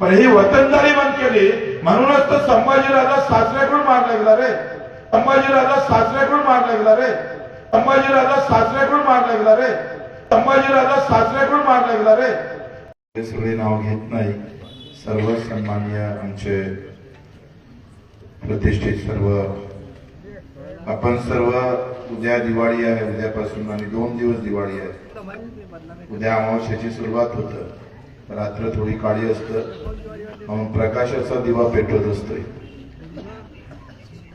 पण ही वतनदारी बंद केली. म्हणूनच तर संभाजीराजा सासऱ्याकडून मार लागला रे. संभाजीराजा सासऱ्याकडून मार लागला रे. संभाजीराजा सासऱ्याकडून मार लागला रे. संभाजीराजा सासऱ्याकडून मार लागला रे. सगळे नाव घेत नाही. सर्व सन्मान्य आमचे प्रतिष्ठित सर्व. आपण सर्व उद्या दिवाळी आहे. उद्यापासून आणि दोन दिवस दिवाळी आहे. उद्या अमावस्याची सुरुवात होतं. रात्र थोडी काळी असतं. मग प्रकाशाचा दिवा पेटवत असतोय.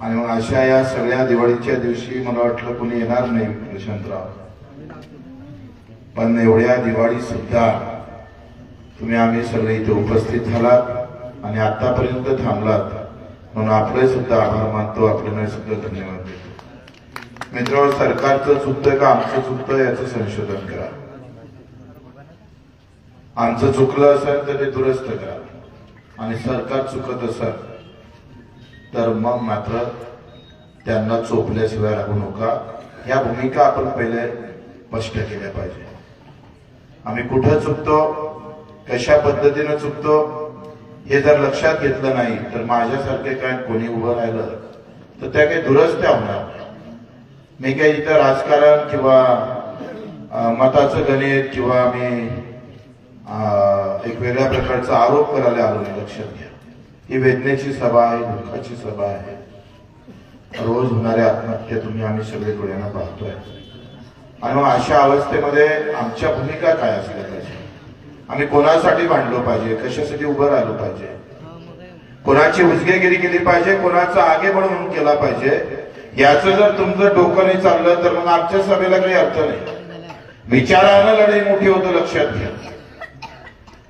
आणि मग अशा या सगळ्या दिवाळीच्या दिवशी मला वाटलं कोणी येणार नाही प्रशांतराव. पण एवढ्या दिवाळी सुद्धा तुम्ही आम्ही सगळे इथे उपस्थित झालात आणि आतापर्यंत थांबलात. म्हणून आपले सुद्धा आभार मानतो आपल्याला सुद्धा धन्यवाद देतो. मित्रांनो सरकारचं चुकतं का आमचं चुकतं याचं संशोधन करा. आमचं चुकलं असेल तर ते दुरुस्त करा. आणि सरकार चुकत असेल तर मग मात्र त्यांना चोपल्याशिवाय राहू नका. या भूमिका आपण पहिले स्पष्ट केल्या पाहिजे. आम्ही कुठं चुकतो कशा पद्धतीनं चुकतो हे जर लक्षात घेतलं नाही तर माझ्यासारखे काय कोणी उभं राहिलं तर त्या काही दुरस्त्या होणार. नाही. मी काही इथं राजकारण किंवा मताचं गणित किंवा मी एक वेगळ्या प्रकारचा आरोप करायला आलो नाही लक्षात घ्या. ही वेदनेची सभा आहे दुःखाची सभा आहे. रोज होणाऱ्या आत्महत्या तुम्ही आम्ही सगळे डोळ्यांना पाहतोय. आणि मग अशा अवस्थेमध्ये आमच्या भूमिका काय असल्या पाहिजे? आम्ही कोणासाठी भांडलो पाहिजे? कशासाठी उभं राहिलो पाहिजे? कोणाची उजगेगिरी केली पाहिजे? कोणाचा आगे म्हणून केला पाहिजे? याचं जर तुमचं डोकं नाही चाललं तर मग आमच्या सभेला काही अर्थ नाही. विचारानं लढाई मोठी होतं लक्षात घ्या.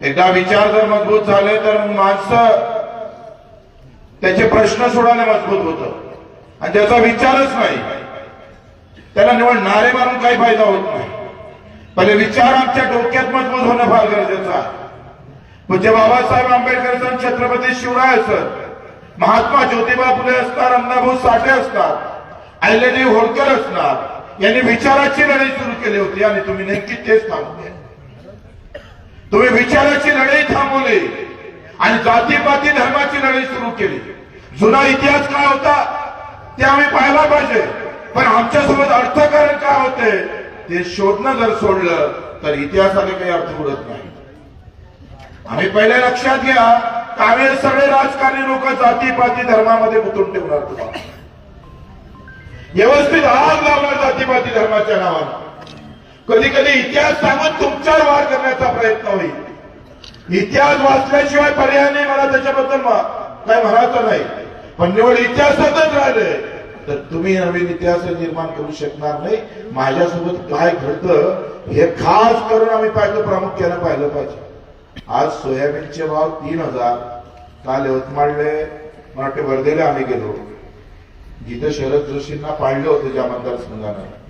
एकदा विचार जर मजबूत झाले तर माणसं त्याचे प्रश्न सोडायला मजबूत होतं. आणि त्याचा विचारच नाही. त्याला निवड नारे मारून काही फायदा होत नाही. पहिले विचार आमच्या डोक्यात मजबूत होणं फार गरजेचं आहे. म्हणजे बाबासाहेब आंबेडकर सण छत्रपती शिवराय सर महात्मा ज्योतिबा फुले असणार अण्णाभाऊ साठे असतात अहिल्यादेवी होळकर असणार यांनी विचाराची लढाई सुरू केली होती. आणि तुम्ही नेमकी तेच थांबले तुम्ही विचाराची लढाई थांबवली आणि जातीपाती धर्माची लढाई सुरू केली. जुना इतिहास काय होता ते आम्ही पाहायला पाहिजे. पण आमच्यासोबत अर्थकारण काय होते ते शोधणं जर सोडलं तर इतिहासाने काही अर्थ उडत नाही. आम्ही पहिले लक्षात घ्या आम्ही सगळे राजकारणी लोक जातीपाती धर्मामध्ये गुंतून ठेवणार तुम्हाला व्यवस्थित आग लावणार जातीपाती धर्माच्या नावानं. कधी कधी इतिहास सांगून तुमच्यावर वार करण्याचा प्रयत्न होईल. इतिहास वाचल्याशिवाय पर्याय नाही मला त्याच्याबद्दल मा- काय म्हणायचं नाही. पण निवड इतिहासातच राहिले. तर तुम्ही नवीन इतिहास निर्माण करू शकणार नाही. माझ्यासोबत काय घडतं हे खास करून आम्ही पाहिलं प्रामुख्याने पाहिलं पाहिजे. आज सोयाबीनचे भाव तीन हजार. काल यवतमाळले मला वाटते वर्धेला आम्ही गेलो. जिथं शरद जोशींना पाळलं होतं ज्या मतदारसंघानं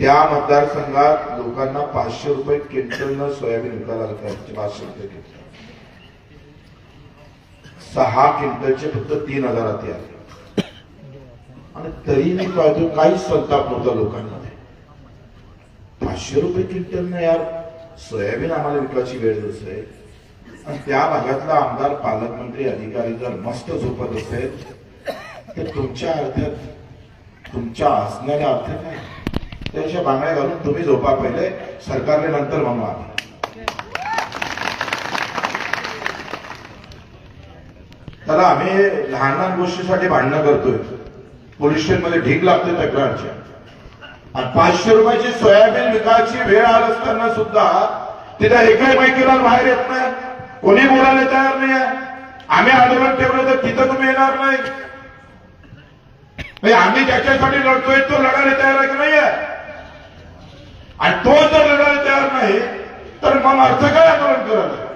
त्या मतदारसंघात लोकांना पाचशे रुपये क्विंटलनं सोयाबीन विकायला लागतात. पाचशे रुपये क्विंटल. सहा क्विंटलचे फक्त तीन हजारात आले आणि तरी मी पाहतो काहीच संताप नव्हता लोकांमध्ये. पाचशे रुपये क्विंटलनं यार सोयाबीन आम्हाला विकायची वेळ आहे आणि त्या भागातला आमदार पालकमंत्री अधिकारी जर मस्त झोपत असेल तर तुमच्या अर्थात तुमच्या असणाऱ्या अर्थ काय त्याच्या बांगड्या घालून तुम्ही झोपा पहिले सरकारने नंतर म्हणू आम्ही त्याला आम्ही लहान लहान गोष्टीसाठी भांडणं करतोय. पोलीस स्टेशनमध्ये ढीक लागते तक्रारच्या. आणि पाचशे रुपयाची सोयाबीन विकायची वेळ आल असताना सुद्धा तिथे एकाही माहितीला बाहेर येत नाही. कोणी बोलायला तयार नाही आम्ही आंदोलन ठेवलं तर तिथं तुम्ही येणार नाही. म्हणजे आम्ही ज्याच्यासाठी लढतोय तो लढायला तयार आहे की नाही आहे? आणि तो जर लढायला तयार नाही तर मग अर्थ काय आंदोलन करायला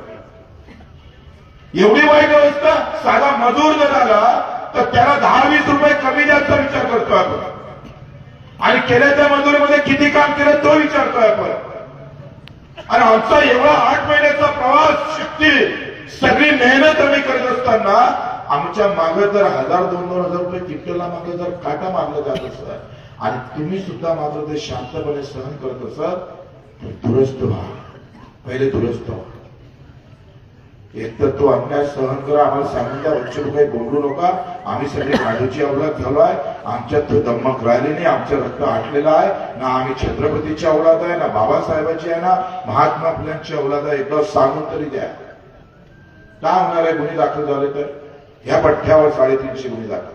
एवढी वाईट अवस्था साधा मजूर जर आला तर त्याला दहा वीस रुपये कमी जास्त विचार करतो आपण. आणि केल्या त्या मजुरीमध्ये किती काम केलं तो विचारतोय आपण. आणि आमचा एवढा आठ महिन्याचा प्रवास शक्ती सगळी मेहनत आम्ही करत असताना आमच्या मागे जर हजार दोन दोन हजार रुपये किट्टला मागे जर काटा मारला जात असतात आणि तुम्ही सुद्धा मात्र ते शांतपणे सहन करत असत तर दुरुस्त व्हा. पहिले दुरुस्त व्हा. एक तर तो अन्याय सहन करा आम्हाला सांगून द्या उच्च काही बोलू नका. आम्ही सगळे काढूची अवलाद झालो आहे. आमच्यात दमक राहिली नाही आमचं रक्त आटलेलं आहे. ना आम्ही छत्रपतीची अवलाद आहे ना बाबासाहेबाची आहे ना महात्मा फुल्यांची अवलाद आहे. एकदा सांगून तरी द्या. काय होणार आहे गुन्हे दाखल झाले तर? ह्या पठ्ठ्यावर साडेतीनशे गुन्हे दाखल.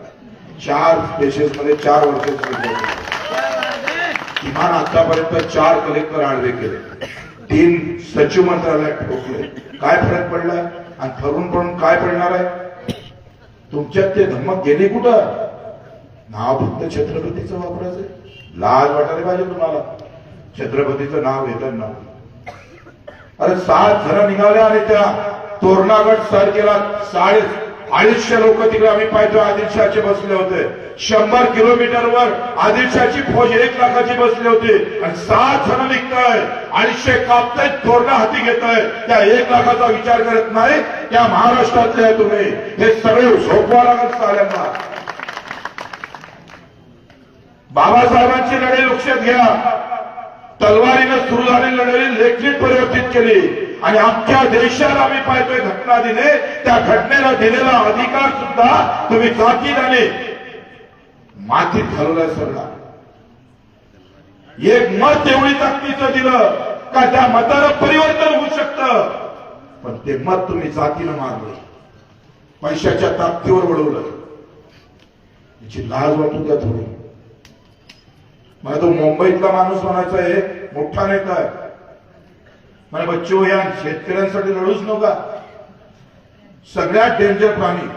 चार स्पेशल्समध्ये चार वर्ष किमान आतापर्यंत चार कलेक्टर आणले केले. तीन सचिव मंत्रालयात ठोकले. काय फरक पडलाय? आणि ठरून पडून काय पडणार आहे? तुमच्यात ते धमक गेली कुठं? नाव फक्त छत्रपतीचं वापरायचं लाज वाटायला पाहिजे तुम्हाला. छत्रपतीचं नाव घेताना अरे सात जण निघाले आणि त्या तोरणागड सर केला साडे अडीचशे लोक तिकडे आम्ही पाहतो आदिलशाचे बसले होते. शंभर किलोमीटरवर आदिलशाची फौज एक लाखाची बसली होती. आणि सात जण निघताय. अडीचशे कापतायत तोरणा हाती घेत त्या एक लाखाचा विचार करत नाही त्या महाराष्ट्रातले आहे तुम्ही. हे सगळे झोपवा लागत साऱ्यांना. बाबासाहेबांची लढाई लक्षात घ्या. तलवारीनं सुरू झालेली लढाई लेखनीत परिवर्तित केली. आणि अख्ख्या देशाला आम्ही पाहतोय घटना दिले त्या घटनेला दिलेला अधिकार सुद्धा तुम्ही ताकीदाने मातीत घालवलाय सरला. एक मत एवढी ताकदीचं दिलं का त्या मताला परिवर्तन होऊ शकतं? पण ते मत तुम्ही जातीनं मारलं पैशाच्या ताकदीवर वळवलं. तिची लाज वाटू द्या थोडी. मला तो मुंबईतला माणूस म्हणायचा आहे मोठा नेता आहे. मला बच्चो या शेतकऱ्यांसाठी लढूच नका. सगळ्यात डेंजर प्राणी.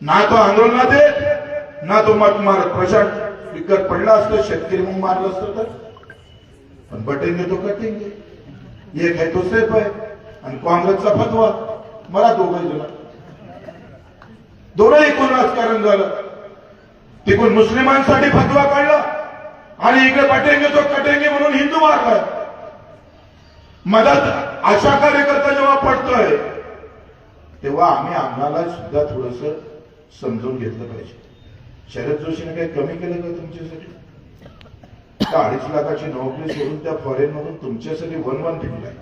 ना तो आंदोलनात येत ना तो मत मारत प्रशांत विकत पडला असतं शेतकरी मग मारलं असतो तर. पण बटेंगे तो कटेंगे एक आहे तो सेफ आहे? आणि काँग्रेसचा फतवा. मला दोघं जण. दोनही एकूण राजकारण झालं. तिकून मुस्लिमांसाठी फतवा काढला. आणि इकडे पटेंगे तो कटेंगे म्हणून हिंदू मारतात मदत अशा कार्यकर्ता जेव्हा पडतोय तेव्हा आम्ही आम्हाला सुद्धा थोडस समजून घेतलं पाहिजे. शरद जोशीने काही कमी केलं का तुमच्यासाठी? त्या अडीच लाखाची नोकरी सोडून त्या फॉरेन मधून तुमच्यासाठी वन वन फिरलाय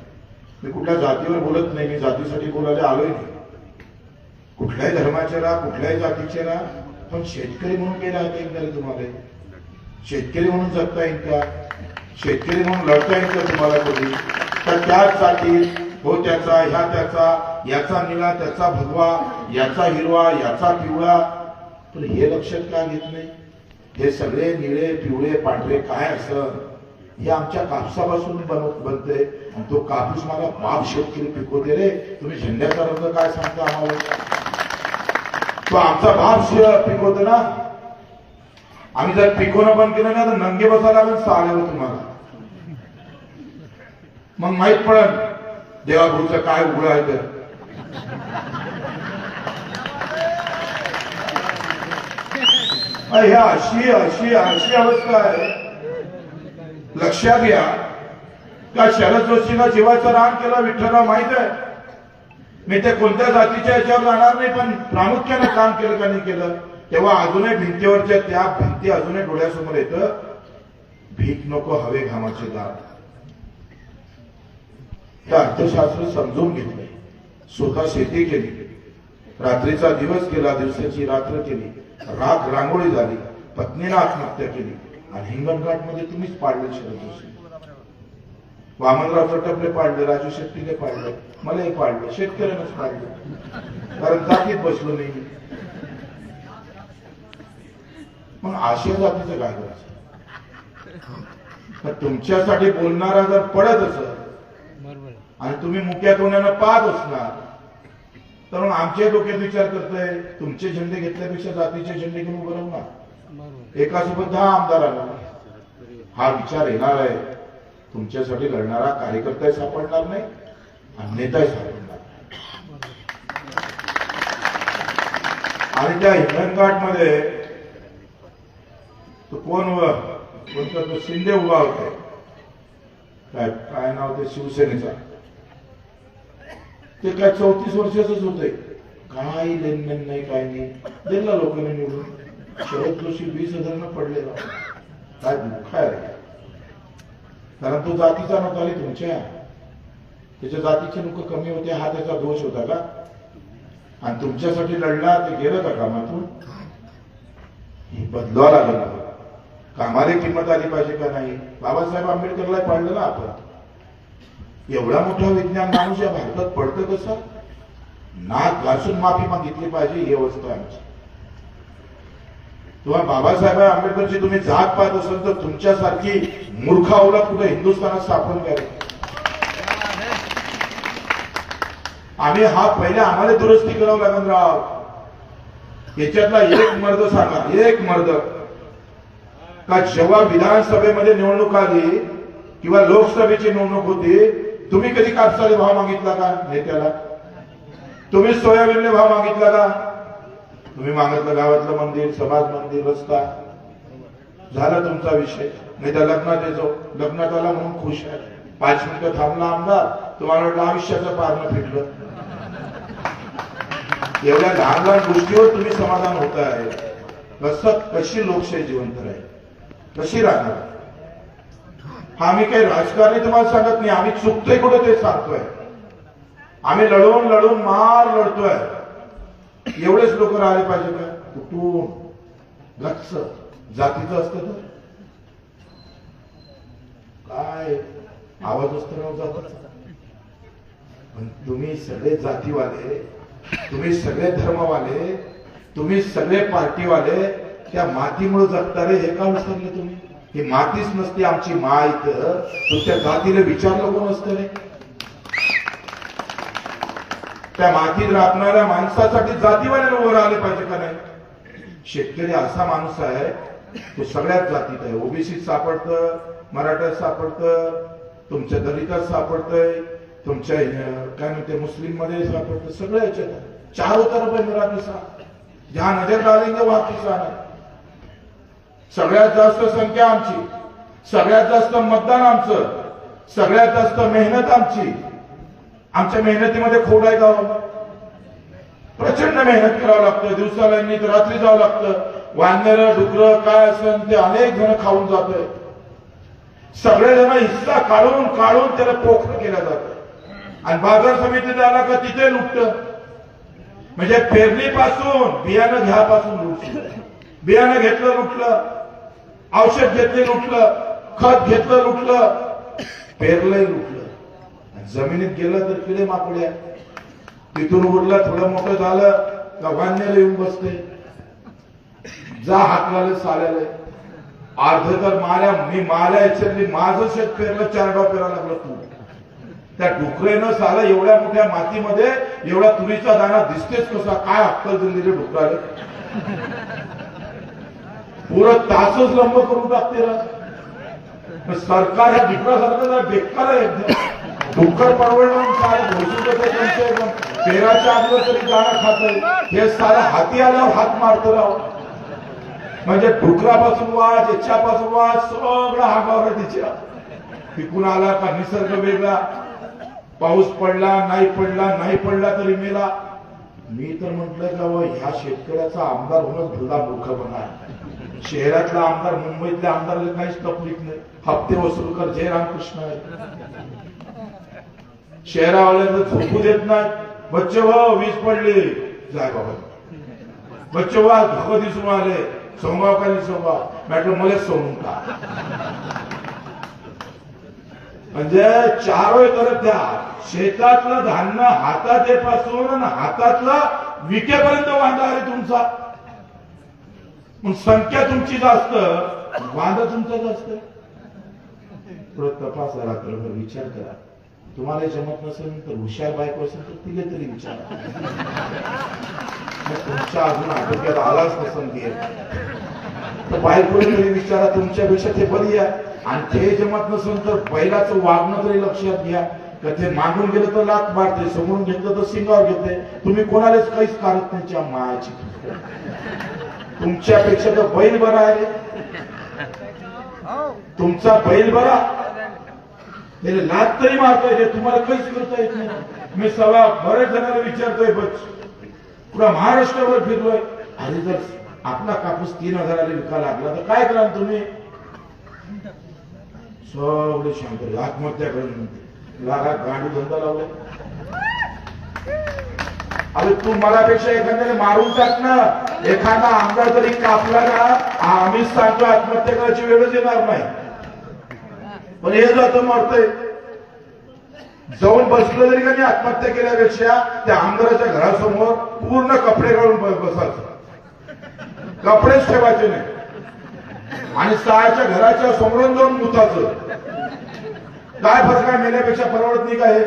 मी कुठल्या जातीवर बोलत नाही मी जातीसाठी बोलायला आलोय नाही. कुठल्याही धर्माचे राहा कुठल्याही जातीचे राहा पण शेतकरी म्हणून केला राहता तुम्हाला? शेतकरी म्हणून जगता येईल का? शेतकरी म्हणून लढता येईल का तुम्हाला कधी? तर त्यासाठी हो त्याचा ह्या त्याचा याचा निळा त्याचा भगवा याचा हिरवा याचा पिवळा. पण हे लक्षात का घेत नाही? हे सगळे निळे पिवळे पांढरे काय असं? हे आमच्या कापसापासून बनव बनते. आणि तो कापूस मला बाप शेतकरी पिकवते रे. तुम्ही झेंड्याचा रंग काय सांगता आम्हाला? तो आमचा बाप पिकवतो ना? आम्ही जर पिकवणं बंद केलं ना तर नंगे बसायला लागेल चालेल तुम्हाला. मग माहीत पडल देवाभाऊचं काय उघड आहे तर ह्या अशी अशी अशी अवस्था आहे. लक्षात घ्या. का शरद जोशीनं जीवाचं रान केलं विठ्ठला माहीत आहे. मी ते कोणत्या जातीच्या याच्यावर जाणार नाही पण प्रामुख्याने काम केलं का नाही केलं? तेव्हा अजूनही भिंतीवरच्या त्या भिंती अजूनही डोळ्यासमोर येतं भीक नको हवे घामाचे दात. अर्थशास्त्र समजून घेतलं स्वतः शेती केली. रात्रीचा दिवस केला दिवसाची रात्र केली. राग रांगोळी झाली. पत्नीनं आत्महत्या केली. आणि हिंगणघाटमध्ये तुम्हीच पाडले शरद जोशी. वामनराव चटपले पाडले राजू शेट्टीने पाडले मलाही पाडलं शेतकऱ्यानेच पाडलं कारण जातीत बसलो नाही मग आशिया जातीचं काय करायचं? तुमच्यासाठी बोलणारा जर पडत असत आणि तुम्ही मुक्या तोंडानं पाहत असणार तर मग आमच्या डोक्यात विचार करताय तुमचे झेंडे घेतल्यापेक्षा जातीचे झेंडे घेऊन उभं राहू ना. एकासोबत दहा आमदार आला. हा विचार येणार आहे. तुमच्यासाठी लढणारा कार्यकर्ता सापडणार नाही आणि नेताही सापडणार नाही. आणि त्या हिंगणघाटमध्ये तो कोण कोणता तो शिंदे उभा होता काय काय नाव ते शिवसेनेचा? ते काय चौतीस वर्षाचंच होते काही लेनदेन नाही काय नाही. दिला लोकांनी निवडून. शरद जोशी वीस हजारांना पडलेला काय दुःख आहे कारण तो जातीचा नव्हता आले तुमच्या. त्याच्या जातीचे लोक कमी होते हा त्याचा दोष होता का? आणि तुमच्यासाठी लढला ते गेलं का कामातून? हे बदलावं कामाला किंमत आली पाहिजे का नाही? बाबासाहेब आंबेडकरला पाडलं ना आपण. एवढा मोठा विज्ञान माणूस या भारतात पडतं कसं? नाक घासून माफी मागितली पाहिजे ही अवस्था आमची. तेव्हा बाबासाहेब आंबेडकरची तुम्ही जात पाहत असाल तर तुमच्यासारखी मूर्खावला कुठे हिंदुस्थानात सापडून द्यावी आम्ही हा पहिले आम्हाला दुरुस्ती करावं लागेल राव. याच्यातला एक मर्द सांगा एक मर्द. का जेव्हा विधानसभेमध्ये निवडणूक आली किंवा लोकसभेची निवडणूक होती तुम्ही कधी कापसाने भाव मागितला का नेत्याला? तुम्ही सोयाबीनने भाव मागितला का? तुम्ही मागितलं गावातलं मंदिर समाज मंदिर रस्ता. झाला तुमचा विषय. नाही तर लग्नात येतो. लग्नात आला म्हणून खुश आहे. पाच मिनिटं थांबला आमदार तुम्हाला वाटलं आयुष्याचं पारणं फिटलं एवढ्या लहान लहान गोष्टीवर तुम्ही समाधान होत आहे. कसं कशी लोकशाही जिवंत राहील? कशी राहणार. हा आम्ही काही राजकारणी तुम्हाला सांगत नाही आम्ही चुकतोय कुठे ते सांगतोय. आम्ही लढवून लढवून मार लढतोय. एवढेच लोक राहिले पाहिजे का? कुटुंब लक्ष जातीचं असतं तर. काय? आवाज असतो जात पण तुम्ही सगळे जातीवाले तुम्ही सगळे धर्मवाले तुम्ही सगळे पार्टीवाले त्या मातीमुळे जगतारे हे का विसरले तुम्ही? ही मातीच नसते आमची मा इथं. तुमच्या जातीला विचारलं कोण असतं रे? त्या मातीत राबणाऱ्या माणसासाठी जातीवाले उभं राहिले पाहिजे का नाही? शेतकरी असा माणूस आहे तो सगळ्याच जातीत आहे. ओबीसीत सापडतं मराठ्यात सापडतं तुमच्या दलितात सापडतंय तुमच्या काय म्हणते मुस्लिममध्ये सापडतं सगळ्या याच्यात आहे. चारों तरफ है मेरा किसान जहां नजर डालेंगे वहां किसान है सगळ्यात जास्त संख्या आमची. सगळ्यात जास्त मतदान आमचं. सगळ्यात जास्त मेहनत आमची. आमच्या मेहनतीमध्ये खोड आहे का प्रचंड मेहनत करावं लागतं. दिवसाला नाही तर रात्री जावं लागतं. वानर डुकर काय असेल ते अनेक जण खाऊन जात सगळेजण हिस्सा काढून काढून त्याला पोखर केलं जातं. आणि बाजार समितीत आला का तिथे लुटत. म्हणजे पेरणीपासून बियाणं घ्यापासून लुटत. बियाणं घेतलं लुटलं. औषध घेतले लुटलं. खत घेतलं लुटलं. पेरलंय लुटलं. जमिनीत गेलं तर किडे माकड्या तिथून उरलं थोडं मोठं झालं का वान्याला येऊन बसते जा हाकलाले साल्याले. अर्ध तर माल्या मी माल्या याच्यातली माझं शेत पेरलं चार डाव पेरायला लागलं तू. त्या डुकरेनं साला एवढ्या मोठ्या मातीमध्ये एवढा तुरीचा दाणा दिसतेच कसा? काय अक्कल दिली रे डुकराला? पुरं तासच लंब करून टाकते सरकार ह्या डुकरासारखं बेकार आहे. डुक्कर परवडलं काय घोषित तेराच्या त्यांचे पेराच्या तरी गाणं खात हे सारा हाती आल्यावर हात मारतो राव. म्हणजे डुकरापासून वाच याच्यापासून वाच सगळं हागावर तिच्या. तिकून आला का निसर्ग वेगळा. पाऊस पडला नाही पडला नाही पडला तरी मेला. मी तर म्हटलं का ह्या शेतकऱ्याचा आमदार होणं भुला मूर्ख आहे शहरातला आमदार मुंबईतल्या आमदाराला काहीच तकलीफ नाही. हप्ते वसूल कर जय रामकृष्ण. आहे शहरावाल्यांना झोपू देत नाही बच्चे भाऊ हो, वीज पडली. जाय बाबा. बच्चे भाऊ धोका दिसून आले. सोमगाव का सोमगाव म्हटलं मला सोमून का म्हणजे चारोय करत द्या शेतातलं धान्य हातात येपासून आणि हातातलं विकेपर्यंत वांदा आहे तुमचा. मग संख्या तुमची जास्त वाद तुमचा जास्त. थोडं तपासा रात्रभर विचार करा. तुम्हाला जमत नसेल तर हुशार बायको असेल तर तिले तरी विचारा. तुमच्या अजून आटोक्यात आलाच नसेल की तर बायको तरी विचारा तुमच्यापेक्षा ते बरी आहे. आणि ते जमत नसेल तर बैलाचं वागणं तरी लक्षात घ्या. का ते मागून गेलं तर लात मारते समोरून घेतलं तर सिंगावर घेते. तुम्ही कोणालाच काहीच कारत नाही मायाची. तुमच्यापेक्षा तर बैल बरा आहे. तुमचा बैल बरा. त्याला लाच तरी मारता येते तुम्हाला काहीच करता येत नाही. मी सगळा बऱ्याच जणांना विचारतोय बच पुरा महाराष्ट्रावर फिरलोय. अरे जर आपला कापूस तीन हजाराला विका लागला तर काय कराल तुम्ही? सगळे शांत आत्महत्या करून लागा गाडी धंदा लावलाय. अरे तू मलापेक्षा एखाद्याने मारून टाक ना. एखादा आमदार जरी कापला ना आम्हीच सांगतो आत्महत्या करायची वेळच येणार नाही. पण हे जातं मरतय जाऊन बसलं जरी का आत्महत्या केल्यापेक्षा त्या आमदाराच्या घरासमोर पूर्ण कपडे काढून बसायचं. कपडेच ठेवायचे नाही. आणि सहाच्या घराच्या समोरून जाऊन मुताचं काय फसका मेल्यापेक्षा परवडत नाही का हे?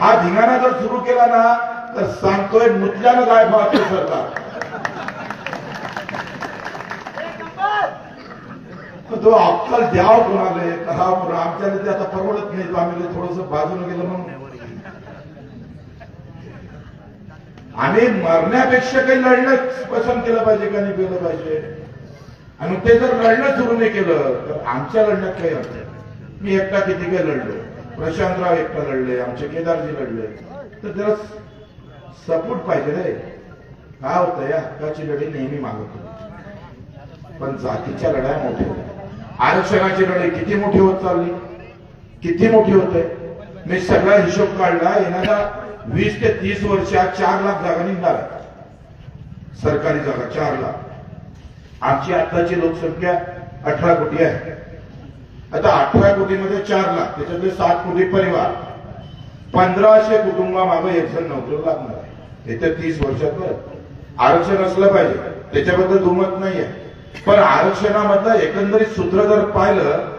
हा धिंगाणा जर सुरू केला ना तर सांगतोय मुतल्यानं काय पाहते सरकार. तो अक्कल द्याव कोणाले? करावं कोणा? आमच्याला ते आता परवडत नाही. तो आम्ही थोडस बाजून गेलं म्हणून. आम्ही मरण्यापेक्षा काही लढणं पसंत केलं पाहिजे का नाही केलं पाहिजे? आणि ते जर लढणं सुरू नाही केलं तर आमच्या लढण्यात काही अर्थ मी एकटा किती काही लढलो? प्रशांतराव एकटा लढले आमचे केदारजी लढले. तर त्याला सपोर्ट पाहिजे रे. काय होतं या हक्काची लढाई नेहमी मागत पण जातीच्या लढाया मोठ्या आरक्षणाची लढाई किती मोठी होत चालली? किती मोठी होते? मी सगळा हिशोब काढला येणाऱ्या वीस ते तीस वर्षात चार लाख जागा निघणार सरकारी जागा चार लाख. आमची आताची लोकसंख्या अठरा कोटी आहे. आता अठरा कोटीमध्ये चार लाख त्याच्यातले सात कोटी परिवार. पंधराशे कुटुंबामागं एक जण नोकरी लागणार. येत्या तीस वर्षात बरं आरक्षण असलं पाहिजे. त्याच्याबद्दल दुमत नाहीये. पण आरक्षणामधलं एकंदरीत सूत्र जर पाहिलं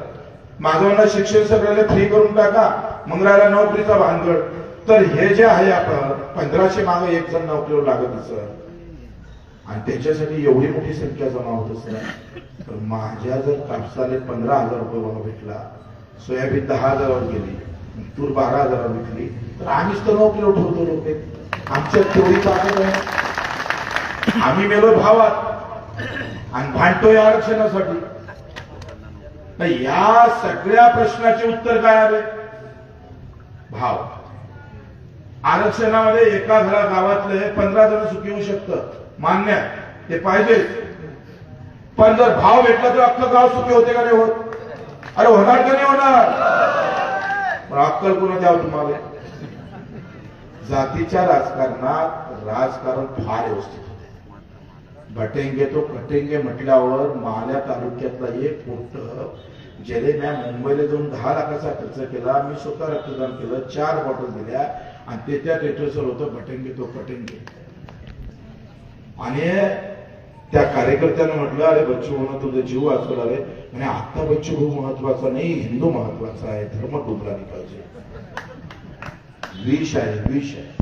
माझं शिक्षण सगळ्याला फ्री करून टाका मंगळाला नोकरीचा भानगड. तर हे जे आहे आपण पंधराशे माग एक जण नोकरीवर लागत असत. आणि त्याच्यासाठी एवढी मोठी संख्या जमा होत असत. तर माझ्या जर कापसाने पंधरा हजार रुपये मला भेटला सोयाबीन दहा हजारावर गेली तूर बारा हजारावर विकली तर आम्हीच तर नोकरीवर ठेवतो लोक आमच्या तेवढी ताकद आहे आम्ही मेलो भावात आणि भांडतोय आरक्षणासाठी. तर या सगळ्या प्रश्नाचे उत्तर काय आले भाव. आरक्षणामध्ये एका घरा गावातले पंधरा जण सुखी होऊ शकतं मान्य ते पाहिजे. पण जर भाव भेटला तर अख्खं गाव सुखी होते का नाही होत? अरे होणार का नाही होणार. पण अक्कल कोणा द्यावं तुम्हाला? जातीच्या राजकारणात राजकारण फार व्यवस्थित होते भटेंगे तो कटेंगे म्हटल्यावर माल्या तालुक्यातला एक पोट ज्याने मुंबईला जाऊन दहा लाखाचा खर्च केला. मी स्वतः रक्तदान केलं चार बॉटल दिल्या आणि ते त्या टेटर्सवर होतं भटेंगे तो कटेंगे आणि त्या कार्यकर्त्यानं म्हटलं अरे बच्चू म्हणून तुझं जीव वाचवला रे. म्हणजे आता बच्चू भाऊ महत्त्वाचा नाही हिंदू महत्त्वाचा आहे धर्म डुबला नाही पाहिजे. विष आहे विष आहे.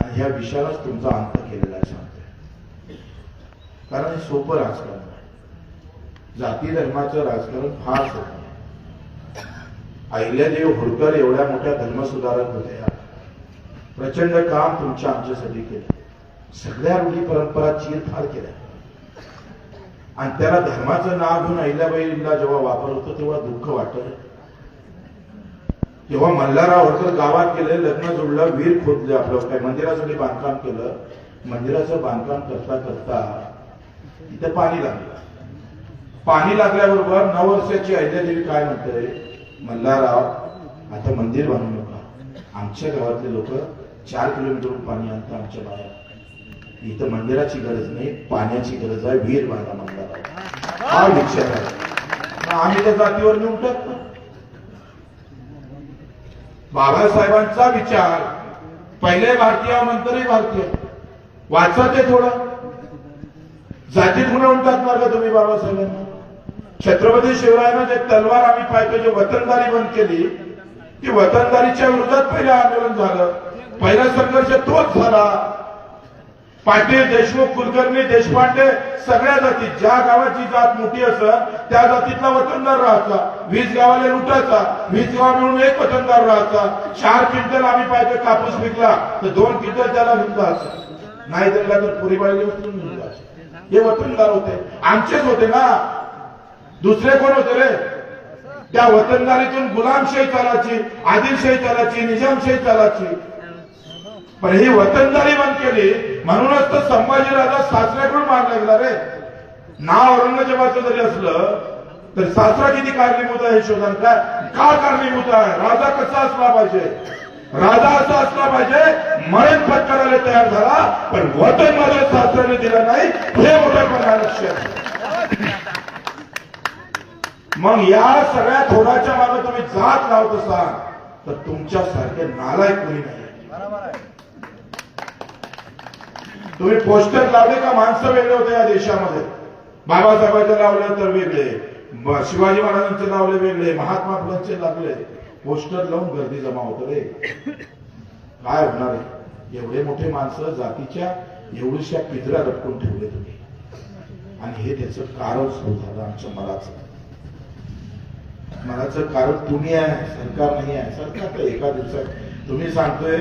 आणि ह्या विषयालाच तुमचा अंत केलेला आहे सांगतोय कारण हे सोपं राजकारण आहे. जाती धर्माचं राजकारण फार सोपं आहे. अहिल्यादेव होळकर एवढ्या मोठ्या धर्मसुधारक होत्या प्रचंड काम तुमच्या आमच्यासाठी केलं. सगळ्या रूढी परंपरा चीर फार केल्या. आणि त्याला धर्माचं नाव घेऊन अहिल्याबाईला जेव्हा वापर होतो तेव्हा दुःख वाटत जेव्हा मल्हारराव होळकर गावात गेले लग्न जोडलं वीर खोदले आपलं. काय मंदिरासाठी बांधकाम केलं? मंदिराचं बांधकाम करता करता इथं पाणी लागलं. पाणी लागल्याबरोबर नऊ वर्षाची अहिल्यादेवी काय म्हणते? मल्हारराव आता मंदिर बांधू नका. आमच्या गावातले लोक चार किलोमीटरहून पाणी आणतात आमच्या बाहेर. इथं मंदिराची गरज नाही पाण्याची गरज आहे. विहीर बांधा मल्हारराव हा विचार आहे. आम्ही त्या जातीवर नेऊन टाकतो. बाबासाहेबांचा विचार. पहिले भारतीय नंतरही भारतीय. वाचा ते थोडं. जातीत म्हणून म्हणतात मार्ग तुम्ही बाबासाहेबांना. छत्रपती शिवरायांना जे तलवार आम्ही पाहतो जे वतनदारी बंद केली ती वतनदारीच्या विरोधात पहिलं आंदोलन झालं. पहिला संघर्ष तोच झाला. पाटील देशमुख कुलकर्णी देशपांडे सगळ्या जाती ज्या गावाची जात मोठी असत त्या जातीतला वतनदार राहायचा. वीस गावाला लुटायचा. वीस गाव मिळून एक वतनदार राहायचा. चार क्विंटल आम्ही पाहिजे कापूस विकला तर दोन क्विंटल त्याला विकला नाही दिला तर पुरी बाळी उचलून घेऊन हे वतनदार होते. आमचेच होते ना. दुसरे कोण होते रे? त्या वतनदारीतून गुलामशाही चालायची आदिलशाही चालायची निजामशाही चालायची. पण ही वतनदारी बंद केली म्हणून संभाजीराजा सासऱ्याकडून मार लागला रे. नाव औरंगजेबाचं जरी असलं तर सासरा किती कारणीभूत आहे शोधन काय? का कारणीभूत आहे? राजा कसा असला पाहिजे? राजा असा असला पाहिजे मरण पत्करायला तयार झाला पण वतन माझ्या सासऱ्याने दिलं नाही हे मोठं पण लक्ष मग या सगळ्या थोड्याच्या मागे तुम्ही जात लावत असाल तर तुमच्यासारखे नालायक कोणी नाही. तुम्ही पोस्टर लावले का माणसं वेगळे होते या देशामध्ये? बाबासाहेबांचे लावले तर वेगळे. शिवाजी महाराजांचे लावले वेगळे. महात्मा फुलांचे लागले. पोस्टर लावून गर्दी जमा होत रे. काय होणार आहे? एवढे मोठे माणसं जातीच्या एवढीशा पिंजऱ्या लटकून ठेवले तुम्ही. आणि हे त्याचं कारण सुरू झालं आमच्या मलाच मनाचं कारण तुम्ही आहे? सरकार नाही आहे. सरकार तर एका दिवसात तुम्ही सांगतोय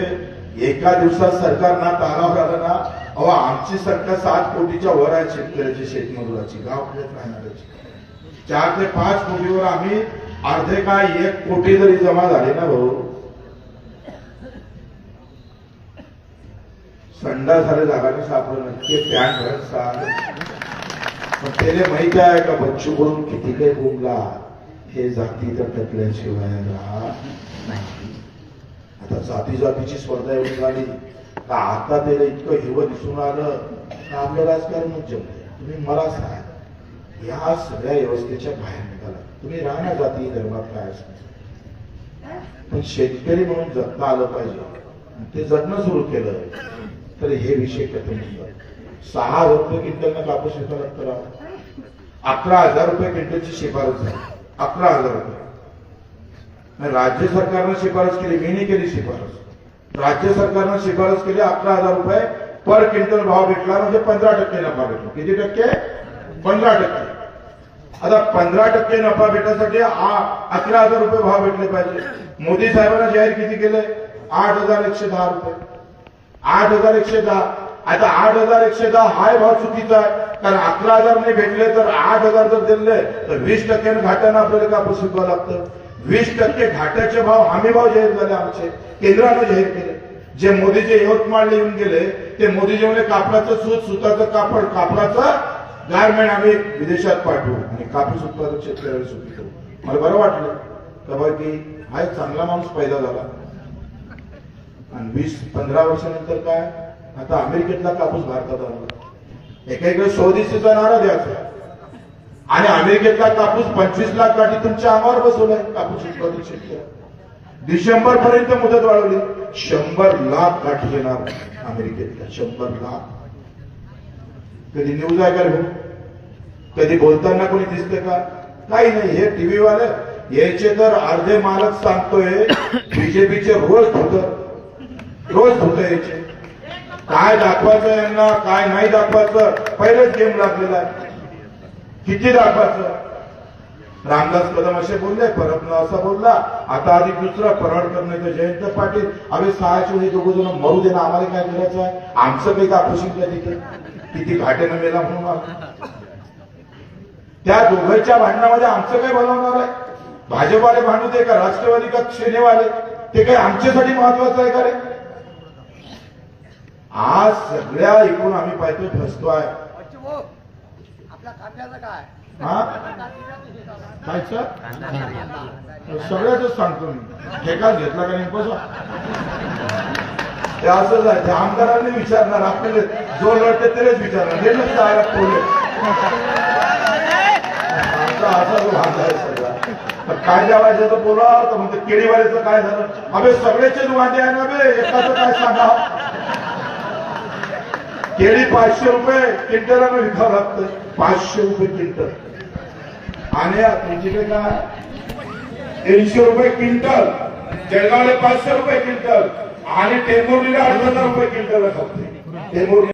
एका दिवसात सरकार ना तालावर आलं ना अहो आमची संख्या सात कोटीच्या वर आहे शेतकऱ्याची शेतमजुराची गावाकडे राहणाऱ्याची. चार ते पाच कोटीवर आम्ही अर्धे काय एक कोटी जरी जमा झाले ना भाऊ संडा झाले जागाने सापडलं ते पॅन्ट भरत साल पण त्याला माहीत आहे का बच्चू करून किती काही बोंबला? हे जाती तर टकल्याशिवाय नाही. आता जाती जातीची स्पर्धा एवढी झाली. का आता त्याला इतकं हिरवं दिसून आलं का आपलं राजकारणच जमलंय तुम्ही मला सांगा. या सगळ्या व्यवस्थेच्या बाहेर निघाला. तुम्ही राहण्या जाती धर्मात काय पण शेतकरी म्हणून जगता आलं पाहिजे. ते जगणं सुरू केलं तर हे विषय कठीण होतात सहा रुपये क्विंटलनं कापूस शिफारत करावा अकरा हजार रुपये क्विंटलची शिफारस झाली. अकरा हजार रुपये. राज्य सरकारनं शिफारस केली मी नाही केली शिफारस. राज्य सरकारनं शिफारस केली अकरा हजार रुपये पर क्विंटल भाव भेटला म्हणजे पंधरा टक्के नफा भेटला किती टक्के? पंधरा टक्के. आता पंधरा टक्के नफा भेटण्यासाठी आ- अकरा हजार रुपये भाव भेटले पाहिजे. मोदी साहेबांना जाहीर किती केले? आठ हजार एकशे दहा रुपये. आठ हजार एकशे दहा. आता आठ हजार एकशे दहा हाय भाव चुकीचा आहे. कारण अकरा हजार नाही भेटले तर आठ हजार जर दिले तर वीस टक्क्याने घाट्यानं आपल्याला कापूस विकावं लागतं. वीस टक्के घाट्याचे भाव हमी भाव जाहीर झाले आमचे केंद्रानं जाहीर केले. जे मोदीचे यवतमाळला येऊन गेले ते मोदीजी म्हणजे कापडाचं सूत सुताचं कापड कापडाचं गारमेंट आम्ही विदेशात पाठवू. आणि कापूस उत्पादक शेतकऱ्याला सुखी मला बरं वाटलं. का बा की हा एक चांगला माणूस पैदा झाला. आणि वीस पंधरा वर्षानंतर काय? आता अमेरिकेतला कापूस भारतात आला. एका इकडे स्वदेशीचा नारा द्यायचा. आणि अमेरिकेतला कापूस पंचवीस लाख गाठी तुमच्या अंगावर बसवलाय. कापूस उत्पादन शेतकरी डिसेंबर पर्यंत मुदत वाढवली. शंभर लाख गाठी येणार अमेरिकेतल्या. शंभर लाख. कधी न्यूज आहे का कधी बोलताना कोणी दिसते का? काही नाही. हे टीव्ही वाले यायचे तर अर्धे मालक सांगतोय बीजेपीचे रोज धुत. रोज धुत यायचे. काय दाखवायचं यांना काय नाही दाखवायचं? पहिलेच गेम लागलेला आहे. किती दाखवायचं? रामदास कदम असे बोलले परब असा बोलला आता आधी दुसरा नाही करण्याचं जयंत पाटील आम्ही सहाशे हे दोघ जण मरू देणं आम्हाला काय करायचं आहे? आमचं काही कापूस का तिथे? किती घाटेनं मेला म्हणून त्या दोघांच्या भांडणामध्ये आमचं काय बनवणार आहे? भाजपवाले भांडू दे का राष्ट्रवादी का सेनेवाले ते काही आमच्यासाठी महत्वाचं आहे का रे? आज सगळ्या एकूण आम्ही पाहतोय फसतो आहे बच्चू भाऊ, आपल्या खात्याचं काय हा? काय सगळ्याच सांगतो मी. ठेका घेतला का नाही? बसा. ते असंच आहे ते आमदारांनी विचारणार आपल्याला जो लढते तेच विचारणार. हे नसतं आला पोले आमचा असा जो भाग आहे सगळा. तर बोला. तर म्हणते केळीवाल्याचं काय झालं? अबे सगळ्याचे वांदे आहे ना बे एकाचं काय सांगा? केळी पाचशे रुपये क्विंटलानं विकावं लागतं. पाचशे रुपये क्विंटल. आणि म्हणजे काय तीनशे रुपये क्विंटल. जळगावला पाचशे रुपये क्विंटल. आणि टेंभुर्णीला आठ हजार रुपये क्विंटल खपते टेंभुर्णी